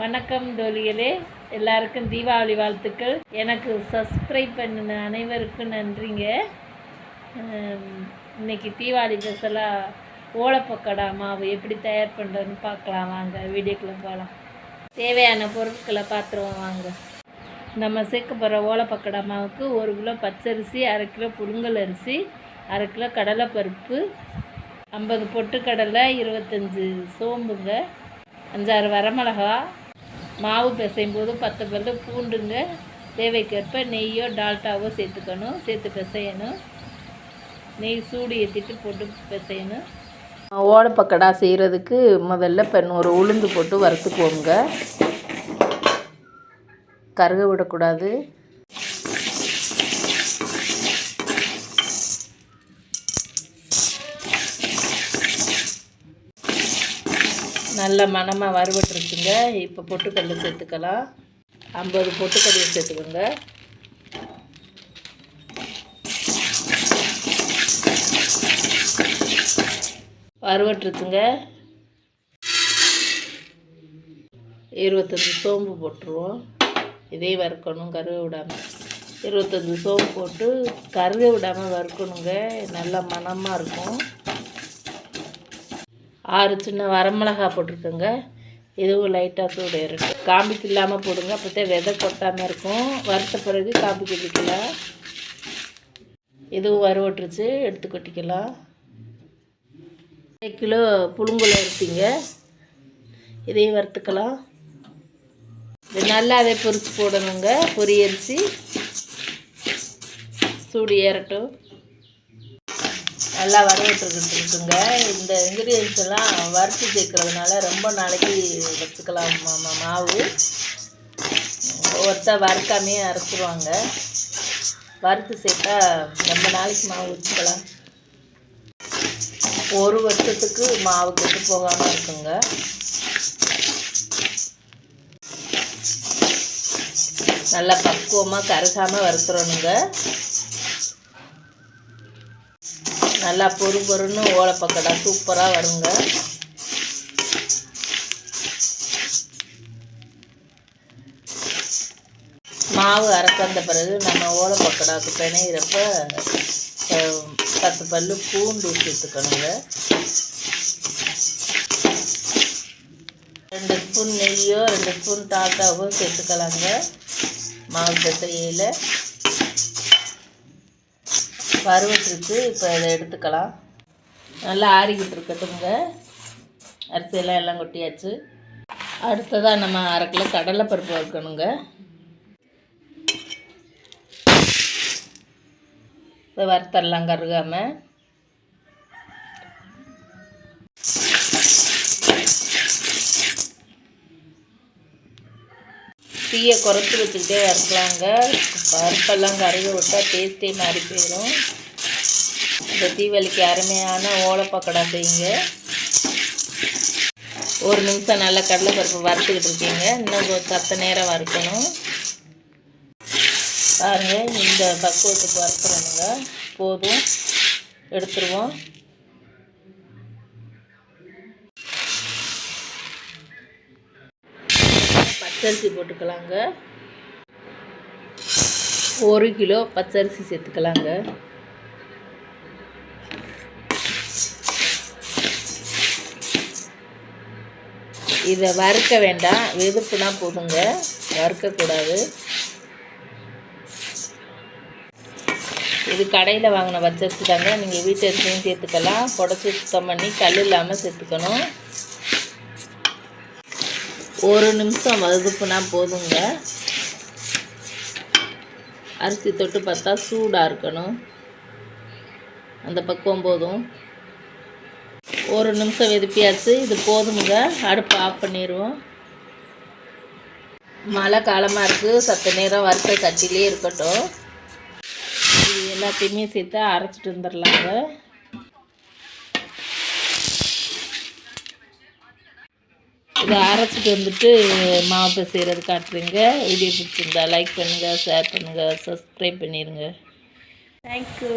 வணக்கம் தோழிகளே எல்லாருக்கும் தீபாவளி வாழ்த்துக்கள். எனக்கு சப்ஸ்கிரைப் பண்ணின அனைவருக்கும் நன்றிங்க. இன்னைக்கு தீபாவளி ஸ்பெஷலாக ஓலப்பக்கடா மாவு எப்படி தயார் பண்ணுறதுன்னு பார்க்கலாம். வாங்க வீடியோக்குள்ளே போகலாம் தேவையான பொருட்களை பார்த்துருவோம் வாங்க. நம்ம சேர்க்க போகிற ஓலப்பக்கடா மாவுக்கு ஒரு கிலோ பச்சரிசி அரை கிலோ புழுங்கல் அரிசி அரை கிலோ கடலைப்பருப்பு ஐம்பது பொட்டுக்கடலை இருபத்தஞ்சி சோம்புங்க அஞ்சாறு வரமிளகா மாவு பிசையும் போது பத்து பல்லு பூண்டுங்க தேவைக்கேற்ப நெய்யோ டால்டாவோ சேர்த்துக்கணும் சேர்த்து பிசையணும். நெய் சூடு ஏற்றிட்டு போட்டு பிசையணும். ஓடப்பக்கடா செய்கிறதுக்கு முதல்ல இப்போ ஒரு உளுந்து போட்டு வறுத்துக்குவோங்க கருக விடக்கூடாது. நல்ல மனமாக வறுபட்டுருச்சுங்க. இப்போ பொட்டுக்கடலை சேர்த்துக்கலாம். ஐம்பது பொட்டுக்கடலை சேர்த்துக்கோங்க. வறுபட்டுருச்சுங்க. இருபத்தஞ்சி சோம்பு போட்டுருவோம். இதே வறுக்கணும் கருவை விடாமல் இருபத்தஞ்சி சோம்பு போட்டு கருவை விடாமல் வறுக்கணுங்க. நல்லா மணமாக இருக்கும். ஆறு சின்ன வரமிளகா போட்டிருக்கோங்க. இதுவும் லைட்டாக சூடு இருக்கு. காம்பிக்கு இல்லாமல் போடுங்க. அப்போத்தே விதை கொட்டாமல் இருக்கும். வறுத்த பிறகு காம்பி கொட்டிக்கலாம். இதுவும் வறுவட்டுருச்சு எடுத்து கொட்டிக்கலாம். கிலோ புழுங்குல அரிசிங்க. இதையும் வறுத்துக்கலாம். இது நல்லா அதை பொரித்து போடணுங்க. பொரியரிசி சூடு ஏறட்டும். நல்லா வறுவட்டுருக்கிட்டு இருக்குங்க இந்த இன்க்ரீடியன்ஸ் எல்லாம் வறுத்து சேர்க்கறதுனால ரொம்ப நாளைக்கு வச்சுக்கலாம் மாவு. ஒருத்தர் வறுக்காமையே அரைச்சிருவாங்க வறுத்து சேர்த்தா ரொம்ப நாளைக்கு மாவு வச்சுக்கலாம். ஒரு வருஷத்துக்கு மாவு கெட்டு போகாமல் இருக்குங்க. நல்லா பக்குவமாக கரைசாமல் வறுத்துறணுங்க. நல்லா பொறு பொறுன்னு ஓலப்பக்கடா சூப்பராக வருங்க. மாவு அரைச்சந்த பிறகு நம்ம ஓலப்பக்கடாவுக்கு பிணையிறப்ப பத்து பல்லு பூண்டு சேர்த்துக்கணுங்க ரெண்டு ஸ்பூன் நெய்யோ ரெண்டு ஸ்பூன் டாட்டாவோ சேர்த்துக்கலாங்க. மாவு பிசையில் வறுவச்சிருக்கு இப்போ இதை எடுத்துக்கலாம். நல்லா ஆறிக்கிட்டு இருக்கட்டுங்க அரிசியெல்லாம் எல்லாம் கொட்டியாச்சு. அடுத்ததாக நம்ம அரை கிலோ கடலைப்பருப்பு வைக்கணுங்க. இப்போ வறுத்தரலாம் கருகாமல் தீயை குறைச்சி வச்சுக்கிட்டே வறுக்கலாங்க பருப்பெல்லாம் கருக விட்டால் டேஸ்ட்டே மாறி போயிடும் இந்த தீவலிக்கு அருமையான ஓலப்பக்கடா செய்யுங்க. ஒரு நிமிஷம் நல்லா கடலைப்பருப்பு வறுத்துக்கிட்டு இருக்கீங்க. இன்னும் ஒரு சத்த நேரம் வறுக்கணும். பாருங்கள் இந்த பக்குவத்துக்கு வறுத்துறோங்க போதும். எடுத்துருவோம். பச்சரிசி போட்டுக்கலாங்க. ஒரு கிலோ பச்சரிசி சேர்த்துக்கலாங்க. இதை வறுக்க வேண்டாம். வெதுப்புனா போதுங்க. வறுக்கக்கூடாது. இது கடையில் வாங்கின பச்சரிசி தாங்க. நீங்கள் வீட்டு அரிசியும் சேர்த்துக்கலாம். புடச்சி சுத்தம் பண்ணி கல் இல்லாமல் சேர்த்துக்கணும். ஒரு நிமிஷம் வதுப்புனா போதுங்க. அரிசி தொட்டு பார்த்தா சூடாக இருக்கணும். அந்த பக்குவம் போதும். ஒரு நிமிஷம் வெதுப்பியாச்சு. இது போதுமுங்க. அடுப்பு ஆஃப் பண்ணிடுவோம் மழை காலமாக இருக்குது சத்த நேரம் வறுத்த சட்டிலே இருக்கட்டும். இது எல்லாத்தையுமே சேர்த்து அரைச்சிட்டு வந்துடலாங்க. இதை அரைச்சிட்டு வந்துட்டு மாவு செய்கிறது காட்டுறீங்க. வீடியோ பிடிச்சிருந்தா லைக் பண்ணுங்கள் ஷேர் பண்ணுங்கள் சப்ஸ்கிரைப் பண்ணிடுங்க தேங்க்யூ